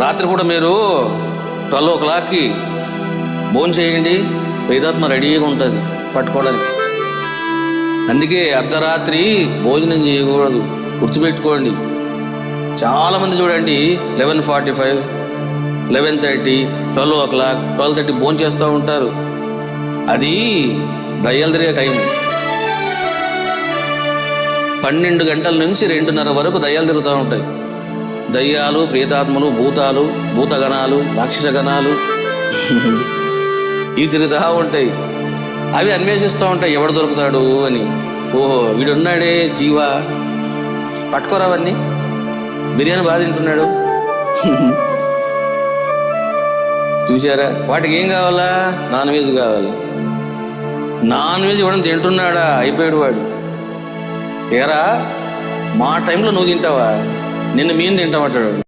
రాత్రి కూడా మీరు ట్వెల్వ్ ఓ క్లాక్కి భోజనం చేయండి. ప్రేతాత్మ రెడీగా ఉంటుంది పట్టుకోవడానికి. అందుకే అర్ధరాత్రి భోజనం చేయకూడదు. గుర్తుపెట్టుకోండి. చాలామంది చూడండి eleven forty five eleven thirty twelve o'clock twelve thirty భోజనం చేస్తూ ఉంటారు. అది దయ్యాలు తిరిగే టైం పన్నెండు గంటల నుంచి రెండున్నర వరకు దయ్యాలు తిరుగుతూ ఉంటాయి. దయ్యాలు ప్రేతాత్మలు భూతాలు భూతగణాలు రాక్షసగణాలు. ఇవి తిరుగుతూ ఉంటాయి. అవి అన్వేషిస్తూ ఉంటాయి. ఎవడు దొరుకుతాడు అని. ఓహో వీడున్నాడే జీవా. పట్టుకోరా అవన్నీ. బిర్యానీ బాగా తింటున్నాడు. చూసారా వాటికి ఏం కావాలా? నాన్ వెజ్ కావాలి. నాన్ వెజ్ ఇవ్వడం తింటున్నాడా? అయిపోయాడు వాడు. ఏరా మా టైంలో నువ్వు తింటావా? నిన్ను మేము తింటామంటాడు